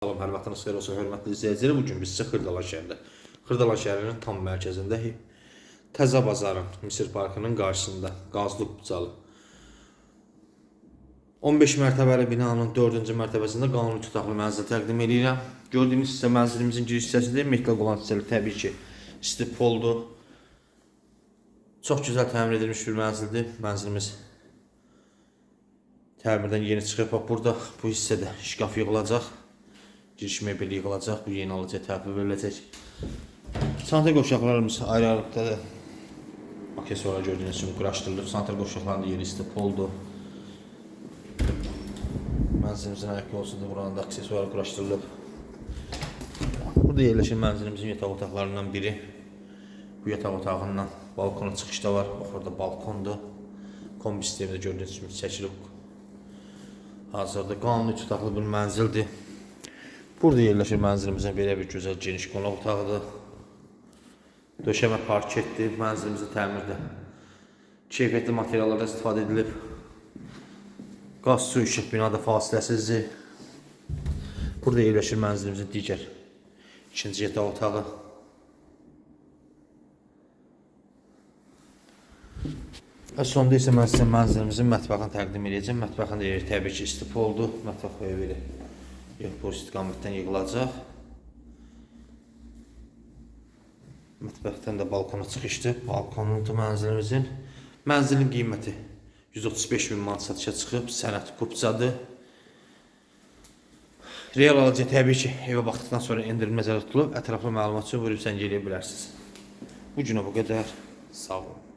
Salam, hər vaxtınız xeyir olsun, hörmətli izləyicilər. Bu gün biz sizə Xırdalan şəhərində, Xırdalan şəhərinin tam mərkəzində Təzə bazarın Misir Parkının qarşısında qazlıq bucalı 15 mərtəbəli binanın 4-cü mərtəbəsində qanuni tutaqlı mənzil təqdim edirəm. Gördüyünüz isə mənzilimizin giriş hissəsidir. Metal qolan hissəli təbii ki, stipoldur. Çox gözəl təmir edilmiş bir mənzildir. Mənzilimiz təmirdən yeni çıxıb. Burada bu hissədə şkaf yığılacaq. Giriş mebeli yığılacaq. Bu yeni alıcıya təhvil veriləcək. Santral qovşaqlarımız ayrı-ayrılıqdadır. Aksesuarlar gördüyünüz kimi quraşdırılıb. Santral qovşaqlarının yeri stipoldur. Mənzilimizin ayaq yolsudur. Buranın da aksesuarı quraşdırılıb. Burada yerləşir mənzilimizin yataq otaqlarından biri. Bu yataq otağından balkona çıxışda var. Bax orada balkondur. Kombi sistemi də gördüyünüz kimi çəkilib. Hazırda qanuni tutaqlı bir mənzildir. Burada yerləşir mənzilimizin belə bir gözəl geniş qonaq otağıdır. Döşəmə parketdir. Mənzilimizin təmirdə keyfiyyətli materiallardan istifadə edilib. Qaz, su, işıq binada fasiləsizdir. Burada yerləşir mənzilimizin digər ikinci yataq otağı. Və sonda isə mən sizə mənzilimizin mətbəxini təqdim edəcəm. Mətbəxin də yeri təbii ki, istipoldur. Mətbəx belə yox, bu istiqamətdən yığılacaq. Mətbəxdən də balkona çıxışdır. Balkonundur mənzilimizin. Mənzilin qiyməti 135 min manat satışa çıxıb. Sənət kupçadır. Real alıcı təbii ki, evə baxdıqdan sonra endirim nəzərdə tutulub. Ətraflı məlumat üçün buyurub zəng eləyə bilərsiniz. Bu günə bu qədər. Sağ olun.